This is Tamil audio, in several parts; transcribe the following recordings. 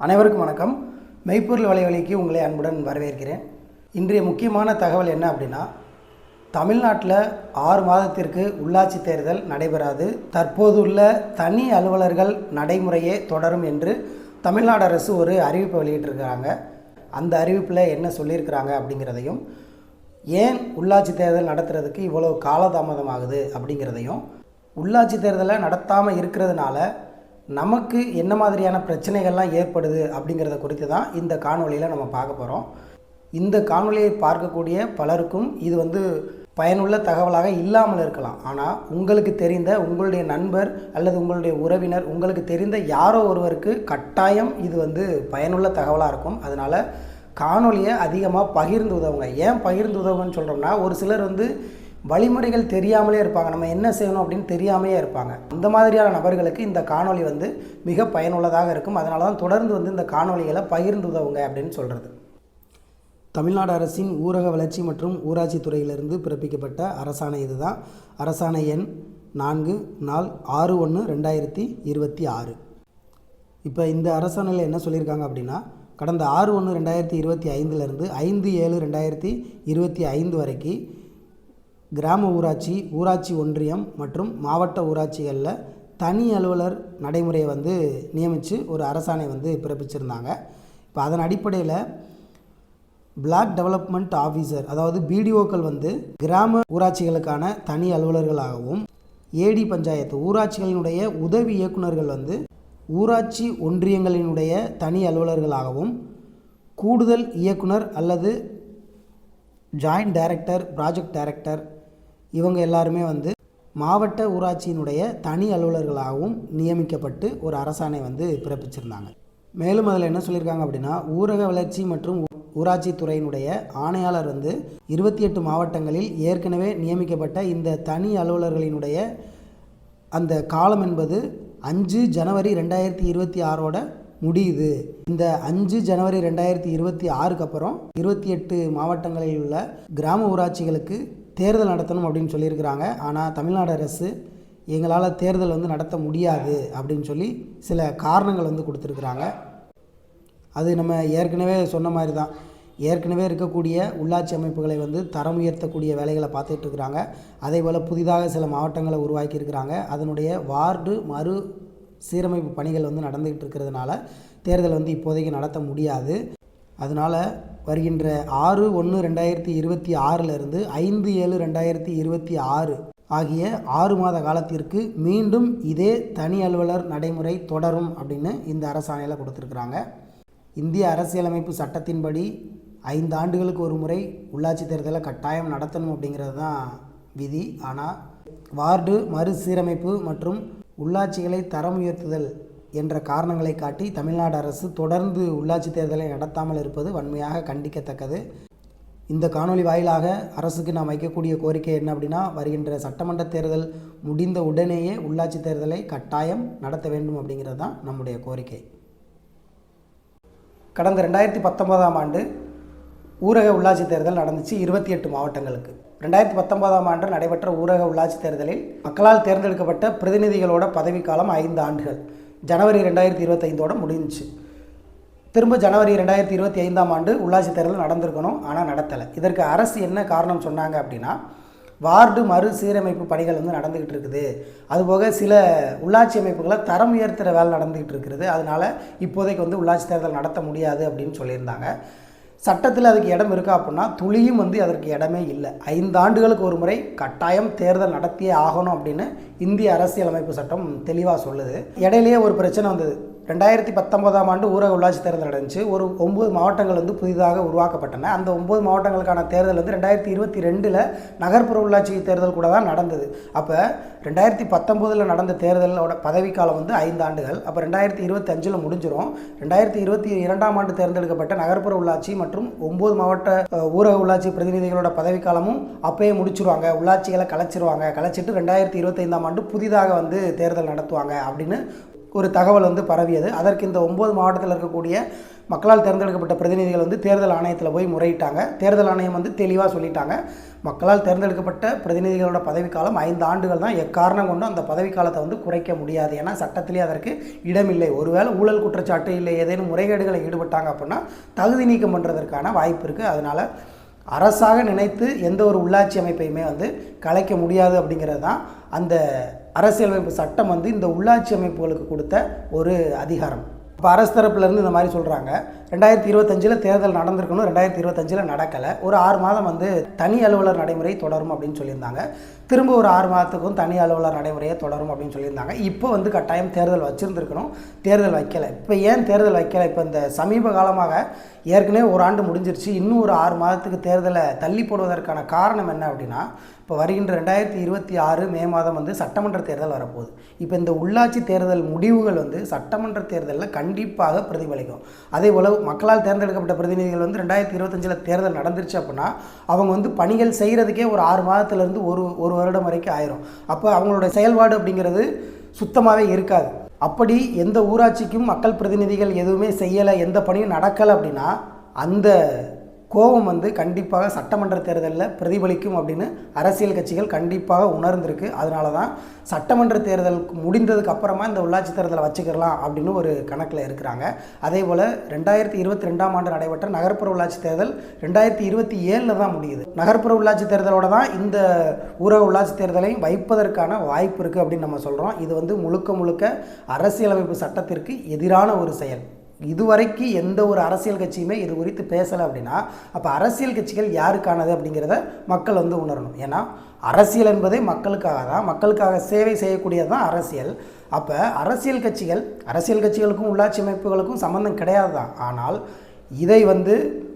அனைவருக்கும் வணக்கம். மெய்ப்பொருள் வலைவலிக்கு உங்களை அன்புடன் வரவேற்கிறேன். இன்றைய முக்கியமான தகவல் என்ன அப்படின்னா தமிழ்நாட்டில் ஆறு மாதத்திற்கு உள்ளாட்சி தேர்தல் நடைபெறாது. தற்போதுள்ள தனி அலுவலர்கள் நடைமுறையே தொடரும் என்று தமிழ்நாடு அரசு ஒரு அறிவிப்பை வெளியிட்டிருக்கிறாங்க. அந்த அறிவிப்பில் என்ன சொல்லியிருக்கிறாங்க அப்படிங்கிறதையும் ஏன் உள்ளாட்சி தேர்தல் நடத்துறதுக்கு இவ்வளோ காலதாமதமாகுது அப்படிங்கிறதையும் உள்ளாட்சி தேர்தலை நடத்தாமல் இருக்கிறதுனால நமக்கு என்ன மாதிரியான பிரச்சனைகள்லாம் ஏற்படுது அப்படிங்கிறத குறித்து தான் இந்த காணொலியில் நம்ம பார்க்க போகிறோம் இந்த காணொலியை பார்க்கக்கூடிய பலருக்கும் இது வந்து பயனுள்ள தகவலாக இல்லாமல் இருக்கலாம். ஆனால் உங்களுக்கு தெரிந்த உங்களுடைய நண்பர் அல்லது உங்களுடைய உறவினர் உங்களுக்கு தெரிந்த யாரோ ஒருவருக்கு கட்டாயம் இது வந்து பயனுள்ள தகவலாக இருக்கும். அதனால் காணொலியை அதிகமாக பகிர்ந்து உதவுங்க. ஏன் பகிர்ந்து உதவுங்கன்னு சொல்கிறோம்னா ஒரு சிலர் வந்து வழிமுறைகள் தெரியாமலே இருப்பாங்க. நம்ம என்ன செய்யணும் அப்படின்னு தெரியாமலே இருப்பாங்க. அந்த மாதிரியான நபர்களுக்கு இந்த காணொளி வந்து மிக பயனுள்ளதாக இருக்கும். அதனால தான் தொடர்ந்து வந்து இந்த காணொளிகளை பகிர்ந்து உதவுங்க அப்படின்னு சொல்கிறது தமிழ்நாடு அரசின் ஊரக வளர்ச்சி மற்றும் ஊராட்சி துறையிலிருந்து பிறப்பிக்கப்பட்ட அரசாணை இதுதான். அரசாணை எண் நான்கு நாள் ஆறு ஒன்று ரெண்டாயிரத்தி இருபத்தி ஆறு. இப்போ இந்த அரசாணையில் என்ன சொல்லியிருக்காங்க அப்படின்னா கடந்த ஆறு ஒன்று ரெண்டாயிரத்தி இருபத்தி ஐந்துலேருந்து ஐந்து ஏழு ரெண்டாயிரத்தி இருபத்தி ஐந்து வரைக்கும் கிராம ஊராட்சி ஊராட்சி ஒன்றியம் மற்றும் மாவட்ட ஊராட்சிகளில் தனி அலுவலர் நடைமுறையை வந்து நியமித்து ஒரு அரசாணை வந்து பிறப்பிச்சிருந்தாங்க. இப்போ அதன் அடிப்படையில் பிளாக் டெவலப்மெண்ட் ஆஃபீஸர் அதாவது பிடிஓக்கள் வந்து கிராம ஊராட்சிகளுக்கான தனி அலுவலர்களாகவும் ஏடி பஞ்சாயத்து ஊராட்சிகளினுடைய உதவி இயக்குனர்கள் வந்து ஊராட்சி ஒன்றியங்களினுடைய தனி அலுவலர்களாகவும் கூடுதல் இயக்குனர் அல்லது ஜாயிண்ட் டைரக்டர் ப்ராஜெக்ட் டைரக்டர் இவங்க எல்லாருமே வந்து மாவட்ட ஊராட்சியினுடைய தனி அலுவலர்களாகவும் நியமிக்கப்பட்டு ஒரு அரசாணை வந்து பிறப்பிச்சிருந்தாங்க. மேலும் அதில் என்ன சொல்லியிருக்காங்க அப்படின்னா ஊரக வளர்ச்சி மற்றும் ஊராட்சி துறையினுடைய ஆணையாளர் வந்து இருபத்தி எட்டு மாவட்டங்களில் ஏற்கனவே நியமிக்கப்பட்ட இந்த தனி அலுவலர்களினுடைய அந்த காலம் என்பது அஞ்சு ஜனவரி ரெண்டாயிரத்தி இருபத்தி ஆறோட முடியுது. இந்த அஞ்சு ஜனவரி ரெண்டாயிரத்தி இருபத்தி ஆறுக்கு அப்புறம் இருபத்தி எட்டு மாவட்டங்களில் உள்ள கிராம ஊராட்சிகளுக்கு தேர்தல் நடத்தணும் அப்படின்னு சொல்லியிருக்கிறாங்க. ஆனால் தமிழ்நாடு அரசு எங்களால் தேர்தல் வந்து நடத்த முடியாது அப்படின்னு சொல்லி சில காரணங்கள் வந்து கொடுத்துருக்குறாங்க. அது நம்ம ஏற்கனவே சொன்ன மாதிரி தான் ஏற்கனவே இருக்கக்கூடிய உள்ளாட்சி அமைப்புகளை வந்து தரம் உயர்த்தக்கூடிய வேலைகளை பார்த்துட்டு இருக்கிறாங்க. அதே போல் புதிதாக சில மாவட்டங்களை உருவாக்கியிருக்கிறாங்க. அதனுடைய வார்டு மறு சீரமைப்பு பணிகள் வந்து நடந்துக்கிட்டு இருக்கிறதுனால தேர்தல் வந்து இப்போதைக்கு நடத்த முடியாது. அதனால் வருகின்ற ஆறு ஒன்று ரெண்டாயிரத்தி இருபத்தி ஆறிலிருந்து ஐந்து ஏழு ரெண்டாயிரத்தி இருபத்தி ஆறு ஆகிய ஆறு மாத காலத்திற்கு மீண்டும் இதே தனி அலுவலர் நடைமுறை தொடரும் அப்படின்னு இந்த அரசாணையில் கொடுத்துருக்குறாங்க. இந்திய அரசியலமைப்பு சட்டத்தின்படி ஐந்து ஆண்டுகளுக்கு ஒரு முறை உள்ளாட்சி தேர்தலை கட்டாயம் நடத்தணும் அப்படிங்கிறது தான் விதி. ஆனால் வார்டு மறுசீரமைப்பு மற்றும் உள்ளாட்சிகளை தரம் உயர்த்துதல் என்ற காரணங்களை காட்டி தமிழ்நாடு அரசு தொடர்ந்து உள்ளாட்சி தேர்தலை நடத்தாமல் இருப்பது வன்மையாக கண்டிக்கத்தக்கது. இந்த காணொலி வாயிலாக அரசுக்கு நாம் வைக்கக்கூடிய கோரிக்கை என்ன அப்படின்னா வருகின்ற சட்டமன்ற தேர்தல் முடிந்த உடனேயே உள்ளாட்சி தேர்தலை கட்டாயம் நடத்த வேண்டும் அப்படிங்கிறது தான் நம்முடைய கோரிக்கை. கடந்த ரெண்டாயிரத்தி பத்தொன்பதாம் ஆண்டு ஊரக உள்ளாட்சி தேர்தல் நடந்துச்சு இருபத்தி எட்டு மாவட்டங்களுக்கு. ரெண்டாயிரத்தி பத்தொன்பதாம் ஆண்டு நடைபெற்ற ஊரக உள்ளாட்சி தேர்தலில் மக்களால் தேர்ந்தெடுக்கப்பட்ட பிரதிநிதிகளோட பதவிக்காலம் ஐந்து ஆண்டுகள். ஜனவரி ரெண்டாயிரத்தி இருபத்தைந்தோட முடிஞ்சுச்சு. திரும்ப ஜனவரி ரெண்டாயிரத்தி இருபத்தி ஐந்தாம் ஆண்டு உள்ளாட்சி தேர்தல் நடந்திருக்கணும் ஆனால் நடத்தலை. இதற்கு அரசு என்ன காரணம் சொன்னாங்க அப்படின்னா வார்டு மறு சீரமைப்பு பணிகள் வந்து நடந்துக்கிட்டு இருக்குது. அதுபோக சில உள்ளாட்சி அமைப்புகளை தரம் உயர்த்துகிற வேலை நடந்துக்கிட்டு இருக்குது. அதனால் இப்போதைக்கு வந்து உள்ளாட்சி தேர்தல் நடத்த முடியாது அப்படின்னு சொல்லியிருந்தாங்க. சட்டத்தில் அதுக்கு இடம் இருக்கா அப்படின்னா துளியும் வந்து அதற்கு இடமே இல்லை. ஐந்து ஆண்டுகளுக்கு ஒரு முறை கட்டாயம் தேர்தல் நடத்தியே ஆகணும் அப்படின்னு இந்திய அரசியலமைப்பு சட்டம் தெளிவாக சொல்லுது. இடையிலேயே ஒரு பிரச்சனை வந்தது. ரெண்டாயிரத்தி பத்தொன்பதாம் ஆண்டு ஊரக உள்ளாட்சி தேர்தல் நடந்துச்சு. ஒரு ஒம்பது மாவட்டங்கள் வந்து புதிதாக உருவாக்கப்பட்டன. அந்த ஒம்பது மாவட்டங்களுக்கான தேர்தல் வந்து ரெண்டாயிரத்தி இருபத்தி ரெண்டில் நகர்ப்புற உள்ளாட்சி தேர்தல் கூட தான் நடந்தது. அப்போ ரெண்டாயிரத்தி பத்தொம்போதில் நடந்த தேர்தலோட பதவிக்காலம் வந்து ஐந்து ஆண்டுகள். அப்போ ரெண்டாயிரத்தி இருபத்தி அஞ்சில் முடிஞ்சிடும் ரெண்டாயிரத்தி இருபத்தி இரண்டாம் ஆண்டு தேர்ந்தெடுக்கப்பட்ட நகர்ப்புற உள்ளாட்சி மற்றும் ஒம்பது மாவட்ட ஊரக உள்ளாட்சி பிரதிநிதிகளோட பதவிக்காலமும் அப்பயே முடிச்சிருவாங்க. உள்ளாட்சிகளை கலைச்சிருவாங்க. கலைச்சிட்டு ரெண்டாயிரத்தி இருபத்தைந்தாம் ஆண்டு புதிதாக வந்து தேர்தல் நடத்துவாங்க அப்படின்னு ஒரு தகவல் வந்து பரவியது. அதற்கு இந்த ஒம்பது மாவட்டத்தில் இருக்கக்கூடிய மக்களால் தேர்ந்தெடுக்கப்பட்ட பிரதிநிதிகள் வந்து தேர்தல் ஆணையத்தில் போய் முறையிட்டாங்க. தேர்தல் ஆணையம் வந்து தெளிவாக சொல்லிட்டாங்க. மக்களால் தேர்ந்தெடுக்கப்பட்ட பிரதிநிதிகளோட பதவிக்காலம் ஐந்து ஆண்டுகள் தான். எக்காரணம் கொண்டும் அந்த பதவிக்காலத்தை வந்து குறைக்க முடியாது. ஏன்னா சட்டத்திலே அதற்கு இடமில்லை. ஒருவேளை ஊழல் குற்றச்சாட்டு இல்லை ஏதேனும் முறைகேடுகளை ஈடுபட்டாங்க அப்படின்னா தகுதி நீக்கம் பண்ணுறதற்கான வாய்ப்பு இருக்குது அதனால் அரசாக நினைத்து எந்த ஒரு உள்ளாட்சி அமைப்பையுமே வந்து கலைக்க முடியாது அப்படிங்கிறது தான் அந்த அரசியலமைப்பு சட்டம் வந்து இந்த உள்ளாட்சி அமைப்புகளுக்கு கொடுத்த ஒரு அதிகாரம். இப்போ அரசு தரப்புலேருந்து இந்த மாதிரி சொல்கிறாங்க ரெண்டாயிரத்தி இருபத்தஞ்சில் தேர்தல் நடந்திருக்கணும் ரெண்டாயிரத்தி இருபத்தஞ்சில் நடக்கலை. ஒரு ஆறு மாதம் வந்து தனி அலுவலர் நடைமுறை தொடரும் அப்படின்னு சொல்லியிருந்தாங்க. திரும்ப ஒரு ஆறு மாதத்துக்கும் தனி அலுவலர் நடைமுறையை தொடரும் அப்படின்னு சொல்லியிருந்தாங்க. இப்போ வந்து கட்டாயம் தேர்தல் வச்சுருந்துருக்கணும் தேர்தல் வைக்கலை. இப்போ ஏன் தேர்தல் வைக்கலை? இப்போ இந்த சமீப காலமாக ஏற்கனவே ஒரு ஆண்டு முடிஞ்சிருச்சு. இன்னும் ஒரு ஆறு மாதத்துக்கு தேர்தலை தள்ளி போடுவதற்கான காரணம் என்ன அப்படின்னா இப்போ வருகின்ற ரெண்டாயிரத்தி இருபத்தி ஆறு மே மாதம் வந்து சட்டமன்ற தேர்தல் வரப்போகுது. இப்போ இந்த உள்ளாட்சி தேர்தல் முடிவுகள் வந்து சட்டமன்ற தேர்தலில் கண்டிப்பாக பிரதிபலிக்கும். அதே போல் மக்களால் தேர்ந்தெடுக்கப்பட்ட பிரதிநிதிகள் வந்து ரெண்டாயிரத்தி இருபத்தஞ்சில் தேர்தல் நடந்துருச்சு அப்படின்னா அவங்க வந்து பணிகள் செய்கிறதுக்கே ஒரு ஆறு மாதத்துலேருந்து ஒரு ஒரு வருடம் வரைக்கும் ஆயிரும். அப்போ அவங்களோட செயல்பாடு அப்படிங்கிறது சுத்தமாகவே இருக்காது. அப்படி எந்த ஊராட்சிக்கும் மக்கள் பிரதிநிதிகள் எதுவுமே செய்யலை எந்த பணியும் நடக்கலை அப்படின்னா அந்த கோபம் வந்து கண்டிப்பாக சட்டமன்ற தேர்தலில் பிரதிபலிக்கும் அப்படின்னு அரசியல் கட்சிகள் கண்டிப்பாக உணர்ந்திருக்கு. அதனால தான் சட்டமன்ற தேர்தல் முடிந்ததுக்கு அப்புறமா இந்த உள்ளாட்சி தேர்தலை வச்சுக்கலாம் அப்படின்னு ஒரு கணக்கில் இருக்கிறாங்க. அதே போல் ரெண்டாயிரத்தி இருபத்தி ரெண்டாம் ஆண்டு நடைபெற்ற நகர்ப்புற உள்ளாட்சி தேர்தல் ரெண்டாயிரத்தி இருபத்தி ஏழில் தான் முடியுது. நகர்ப்புற உள்ளாட்சி தேர்தலோட தான் இந்த ஊரக உள்ளாட்சி தேர்தலையும் வைப்பதற்கான வாய்ப்பு இருக்குது அப்படின்னு நம்ம சொல்கிறோம் இது வந்து முழுக்க முழுக்க அரசியலமைப்பு சட்டத்திற்கு எதிரான ஒரு செயல். இதுவரைக்கு எந்த ஒரு அரசியல் கட்சியுமே இது குறித்து பேசலை அப்படின்னா அப்போ அரசியல் கட்சிகள் யாருக்கானது அப்படிங்கிறத மக்கள் வந்து உணரணும். ஏன்னா அரசியல் என்பதே மக்களுக்காக தான். மக்களுக்காக சேவை செய்யக்கூடியது தான் அரசியல். அப்போ அரசியல் கட்சிகள் அரசியல் கட்சிகளுக்கும் உள்ளாட்சி அமைப்புகளுக்கும் சம்மந்தம் கிடையாது தான். ஆனால் இதை வந்து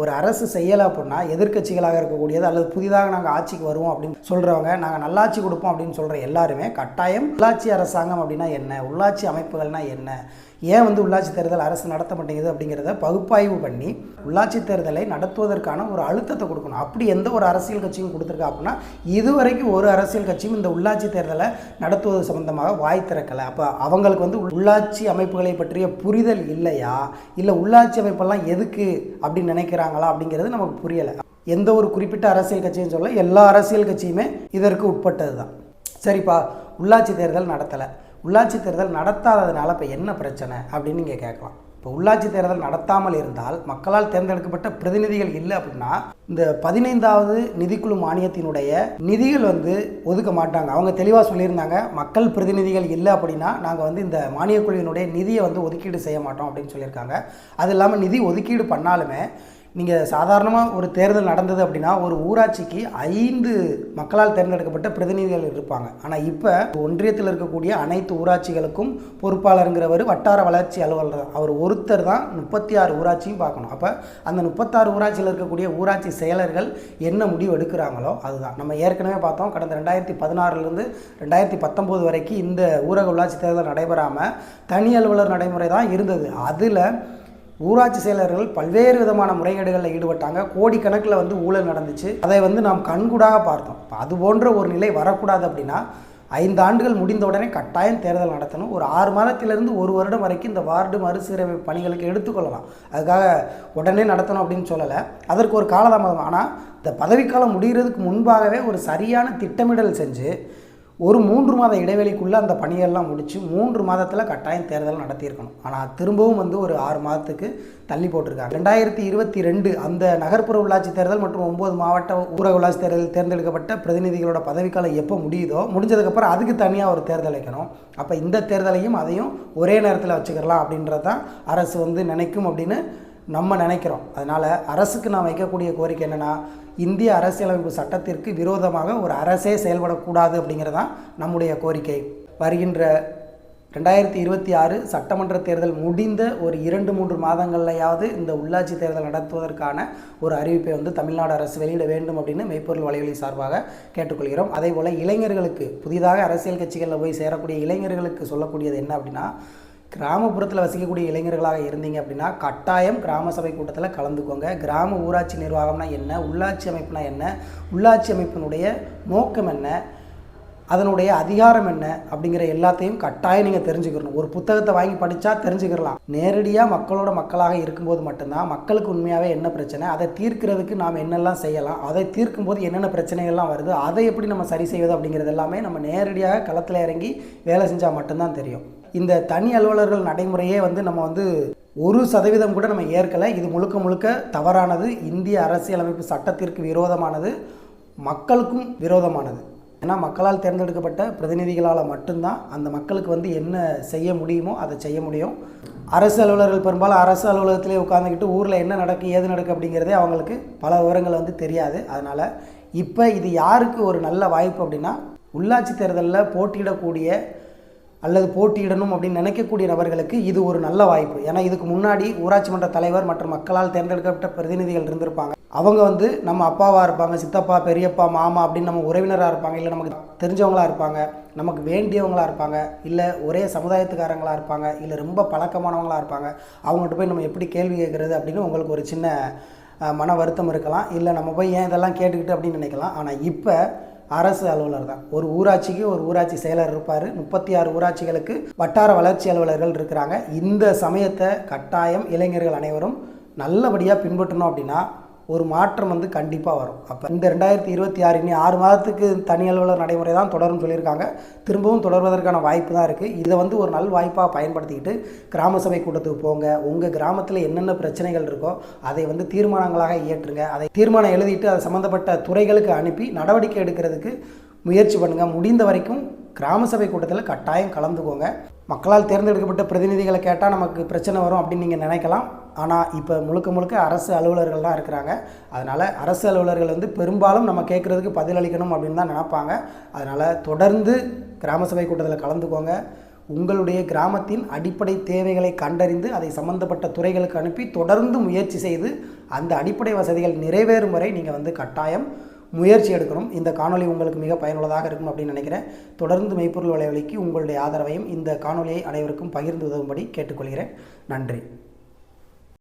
ஒரு அரசு செய்யலை அப்படின்னா எதிர்க்கட்சிகளாக இருக்கக்கூடியது அல்லது புதிதாக நாங்கள் ஆட்சிக்கு வருவோம் அப்படின்னு சொல்கிறவங்க நாங்கள் நல்லாட்சி கொடுப்போம் அப்படின்னு சொல்கிற எல்லாருமே கட்டாயம் உள்ளாட்சி அரசாங்கம் அப்படின்னா என்ன? உள்ளாட்சி அமைப்புகள்னால் என்ன? ஏன் வந்து உள்ளாட்சி தேர்தல் அரசு நடத்த மாட்டேங்குது அப்படிங்கிறத பகுப்பாய்வு பண்ணி உள்ளாட்சி தேர்தலை நடத்துவதற்கான ஒரு அழுத்தத்தை கொடுக்கணும். அப்படி எந்த ஒரு அரசியல் கட்சியும் கொடுத்துருக்கா அப்படின்னா இதுவரைக்கும் ஒரு அரசியல் கட்சியும் இந்த உள்ளாட்சி தேர்தலை நடத்துவது சம்பந்தமாக வாய் திறக்கலை. அப்போ அவங்களுக்கு வந்து உள்ளாட்சி அமைப்புகளை பற்றிய புரிதல் இல்லையா? இல்லை உள்ளாட்சி அமைப்பெல்லாம் எதுக்கு அப்படின்னு நினைக்கிறாங்களா அப்படிங்கிறது நமக்கு புரியலை. எந்த ஒரு குறிப்பிட்ட அரசியல் கட்சியும் சொல்ல எல்லா அரசியல் கட்சியுமே இதற்கு உட்பட்டது தான் சரிப்பா உள்ளாட்சி தேர்தல் நடத்தலை. உள்ளாட்சி தேர்தல் நடத்தாததுனால இப்போ என்ன பிரச்சனை அப்படின்னு நீங்கள் கேட்கலாம். இப்போ உள்ளாட்சி தேர்தல் நடத்தாமல் இருந்தால் மக்களால் தேர்ந்தெடுக்கப்பட்ட பிரதிநிதிகள் இல்லை அப்படின்னா இந்த பதினைந்தாவது நிதிக்குழு மானியத்தினுடைய நிதிகள் வந்து ஒதுக்க மாட்டாங்க. அவங்க தெளிவாக சொல்லியிருந்தாங்க மக்கள் பிரதிநிதிகள் இல்லை அப்படின்னா நாங்கள் வந்து இந்த மானியக் குழுவினுடைய நிதியை வந்து ஒதுக்கீடு செய்ய மாட்டோம் அப்படின்னு சொல்லியிருக்காங்க. அது இல்லாமல் நிதி ஒதுக்கீடு பண்ணாலுமே நீங்கள் சாதாரணமாக ஒரு தேர்தல் நடந்தது அப்படின்னா ஒரு ஊராட்சிக்கு ஐந்து மக்களால் தேர்ந்தெடுக்கப்பட்ட பிரதிநிதிகள் இருப்பாங்க. ஆனால் இப்போ ஒன்றியத்தில் இருக்கக்கூடிய அனைத்து ஊராட்சிகளுக்கும் பொறுப்பாளருங்கிறவர் வட்டார வளர்ச்சி அலுவலர். அவர் ஒருத்தர் தான் முப்பத்தி ஆறு ஊராட்சியும் பார்க்கணும். அப்போ அந்த முப்பத்தாறு ஊராட்சியில் இருக்கக்கூடிய ஊராட்சி செயலர்கள் என்ன முடிவு எடுக்கிறாங்களோ அதுதான். நம்ம ஏற்கனவே பார்த்தோம் கடந்த ரெண்டாயிரத்தி பதினாறுலேருந்து ரெண்டாயிரத்தி பத்தொம்போது வரைக்கும் இந்த ஊரக உள்ளாட்சி தேர்தல் நடைபெறாமல் தனி அலுவலர் நடைமுறை தான் இருந்தது. அதில் ஊராட்சி செயலர்கள் பல்வேறு விதமான முறைகேடுகளில் ஈடுபட்டாங்க. கோடிக்கணக்கில் வந்து ஊழல் நடந்துச்சு. அதை வந்து நாம் கண்கூடாக பார்த்தோம். அது போன்ற ஒரு நிலை வரக்கூடாது அப்படின்னா ஐந்து ஆண்டுகள் முடிந்த உடனே கட்டாயம் தேர்தல் நடத்தணும். ஒரு ஆறு மாதத்திலிருந்து ஒரு வருடம் வரைக்கும் இந்த வார்டு மறுசீரமைப்பு பணிகளுக்கு எடுத்துக்கொள்ளலாம். அதுக்காக உடனே நடத்தணும் அப்படின்னு சொல்லலை. அதற்கு ஒரு காலதாமதம். ஆனால் இந்த பதவிக்காலம் முடிகிறதுக்கு முன்பாகவே ஒரு சரியான திட்டமிடல் செஞ்சு ஒரு மூன்று மாத இடைவெளிக்குள்ளே அந்த பணியெல்லாம் முடித்து மூன்று மாதத்தில் கட்டாயம் தேர்தல் நடத்தியிருக்கணும். ஆனால் திரும்பவும் வந்து ஒரு ஆறு மாதத்துக்கு தள்ளி போட்டிருக்காங்க. ரெண்டாயிரத்தி இருபத்தி ரெண்டு அந்த நகர்ப்புற உள்ளாட்சி தேர்தல் மற்றும் ஒம்பது மாவட்ட ஊரக உள்ளாட்சி தேர்தல் தேர்ந்தெடுக்கப்பட்ட பிரதிநிதிகளோட பதவிக்காலம் எப்போ முடியுதோ முடிஞ்சதுக்கப்புறம் அதுக்கு தனியாக ஒரு தேர்தல் வைக்கணும். அப்போ இந்த தேர்தலையும் அதையும் ஒரே நேரத்தில் வச்சுக்கலாம் அப்படின்றது தான் அரசு வந்து நினைக்கும் அப்படின்னு நம்ம நினைக்கிறோம். அதனால் அரசுக்கு நான் வைக்கக்கூடிய கோரிக்கை என்னென்னா இந்திய அரசியலமைப்பு சட்டத்திற்கு விரோதமாக ஒரு அரசே செயல்படக்கூடாது அப்படிங்கிறது தான் நம்முடைய கோரிக்கை. வருகின்ற ரெண்டாயிரத்தி இருபத்தி ஆறு சட்டமன்ற தேர்தல் முடிந்த ஒரு இரண்டு மூன்று மாதங்கள்லையாவது இந்த உள்ளாட்சி தேர்தல் நடத்துவதற்கான ஒரு அறிவிப்பை வந்து தமிழ்நாடு அரசு வெளியிட வேண்டும் அப்படின்னு மெய்ப்பொருள் வலைவலி சார்பாக கேட்டுக்கொள்கிறோம். அதே போல் இளைஞர்களுக்கு புதிதாக அரசியல் கட்சிகளில் போய் சேரக்கூடிய இளைஞர்களுக்கு சொல்லக்கூடியது என்ன அப்படின்னா கிராமப்புறத்தில் வசிக்கக்கூடிய இளைஞர்களாக இருந்தீங்க அப்படின்னா கட்டாயம் கிராம சபை கூட்டத்தில் கலந்துக்கோங்க. கிராம ஊராட்சி நிர்வாகம்னா என்ன? உள்ளாட்சி அமைப்புனா என்ன? உள்ளாட்சி அமைப்பினுடைய நோக்கம் என்ன? அதனுடைய அதிகாரம் என்ன? அப்படிங்கிற எல்லாத்தையும் கட்டாயம் நீங்கள் தெரிஞ்சுக்கிறணும் ஒரு புத்தகத்தை வாங்கி படித்தா தெரிஞ்சுக்கிறலாம் நேரடியாக மக்களோட மக்களாக இருக்கும்போது மட்டும்தான் மக்களுக்கு உண்மையாகவே என்ன பிரச்சனை? அதை தீர்க்கிறதுக்கு நாம் என்னெல்லாம் செய்யலாம்? அதை தீர்க்கும்போது என்னென்ன பிரச்சனைகள்லாம் வருது? அதை எப்படி நம்ம சரி செய்வது அப்படிங்கிறது எல்லாமே நம்ம நேரடியாக களத்தில் இறங்கி வேலை செஞ்சால் மட்டும்தான் தெரியும். இந்த தனி அலுவலர்கள் நடைமுறையே வந்து நம்ம வந்து ஒரு சதவீதம் கூட நம்ம ஏற்கலை. இது முழுக்க முழுக்க தவறானது. இந்திய அரசியலமைப்பு சட்டத்திற்கு விரோதமானது. மக்களுக்கும் விரோதமானது. ஏன்னா மக்களால் தேர்ந்தெடுக்கப்பட்ட பிரதிநிதிகளால் மட்டும்தான் அந்த மக்களுக்கு வந்து என்ன செய்ய முடியுமோ அதை செய்ய முடியும். அரசு அலுவலர்கள் பெரும்பாலும் அரசு அலுவலகத்திலே உட்காந்துக்கிட்டு ஊரில் என்ன நடக்கு ஏது நடக்கு அப்படிங்கிறதே அவங்களுக்கு பல விவரங்கள் வந்து தெரியாது. அதனால் இப்போ இது யாருக்கு ஒரு நல்ல வாய்ப்பு அப்படின்னா உள்ளாட்சி தேர்தலில் போட்டியிடக்கூடிய அல்லது போட்டியிடணும் அப்படின்னு நினைக்கக்கூடிய நபர்களுக்கு இது ஒரு நல்ல வாய்ப்பு. ஏன்னா இதுக்கு முன்னாடி ஊராட்சி மன்ற தலைவர் மற்றும் மக்களால் தேர்ந்தெடுக்கப்பட்ட பிரதிநிதிகள் இருந்திருப்பாங்க. அவங்க வந்து நம்ம அப்பாவாக இருப்பாங்க சித்தப்பா பெரியப்பா மாமா அப்படின்னு நம்ம உறவினராக இருப்பாங்க இல்லை நமக்கு தெரிஞ்சவங்களா இருப்பாங்க நமக்கு வேண்டியவங்களா இருப்பாங்க இல்லை ஒரே சமுதாயத்துக்காரங்களா இருப்பாங்க இல்லை ரொம்ப பழக்கமானவங்களா இருப்பாங்க அவங்ககிட்ட போய் நம்ம எப்படி கேள்வி கேட்குறது அப்படின்னு உங்களுக்கு ஒரு சின்ன மன வருத்தம் இருக்கலாம். இல்லை நம்ம போய் ஏன் இதெல்லாம் கேட்டுக்கிட்டு அப்படின்னு நினைக்கலாம். ஆனால் இப்போ அரசு அலுவலர் தான். ஒரு ஊராட்சிக்கு ஒரு ஊராட்சி செயலர் இருப்பார். முப்பத்தி ஆறு ஊராட்சிகளுக்கு வட்டார வளர்ச்சி அலுவலர்கள் இருக்கிறாங்க. இந்த சமயத்தை கட்டாயம் இளைஞர்கள் அனைவரும் நல்லபடியாக பின்பற்றணும் அப்படின்னா ஒரு மாற்றம் வந்து கண்டிப்பாக வரும். அப்போ இந்த ரெண்டாயிரத்தி இருபத்தி ஆறு இனி ஆறு மாதத்துக்கு தனி அலுவலர் நடைமுறை தான் தொடரும் சொல்லியிருக்காங்க. திரும்பவும் தொடர்வதற்கான வாய்ப்பு தான் இருக்குது இதை வந்து ஒரு நல் வாய்ப்பாக பயன்படுத்திக்கிட்டு கிராம சபை கூட்டத்துக்கு போங்க. உங்கள் கிராமத்தில் என்னென்ன பிரச்சனைகள் இருக்கோ அதை வந்து தீர்மானங்களாக இயற்றுங்க. அதை தீர்மானம் எழுதிட்டு அது சம்மந்தப்பட்ட துறைகளுக்கு அனுப்பி நடவடிக்கை எடுக்கிறதுக்கு முயற்சி பண்ணுங்கள் முடிந்த வரைக்கும் கிராம சபை கூட்டத்தில் கட்டாயம் கலந்துக்கோங்க. மக்களால் தேர்ந்தெடுக்கப்பட்ட பிரதிநிதிகளை கேட்டால் நமக்கு பிரச்சனை வரும் அப்படின்னு நீங்கள் நினைக்கலாம். ஆனால் இப்போ முழுக்க முழுக்க அரசு அலுவலர்கள் தான் இருக்கிறாங்க. அதனால் அரசு அலுவலர்கள் வந்து பெரும்பாலும் நம்ம கேட்குறதுக்கு பதிலளிக்கணும் அப்படின்னு தான் நினைப்பாங்க. அதனால் தொடர்ந்து கிராம சபை கூட்டத்தில் கலந்துக்கோங்க. உங்களுடைய கிராமத்தின் அடிப்படை தேவைகளை கண்டறிந்து அதை சம்பந்தப்பட்ட துறைகளுக்கு அனுப்பி தொடர்ந்து முயற்சி செய்து அந்த அடிப்படை வசதிகள் நிறைவேறும் வரை நீங்கள் வந்து கட்டாயம் முயற்சி எடுக்கணும். இந்த காணொலி உங்களுக்கு மிக பயனுள்ளதாக இருக்கும் அப்படின்னு நினைக்கிறேன். தொடர்ந்து மெய்ப்பொருள் வலைவலிக்கு உங்களுடைய ஆதரவையும் இந்த காணொலியை அனைவருக்கும் பகிர்ந்து உதவும்படி கேட்டுக்கொள்கிறேன். நன்றி.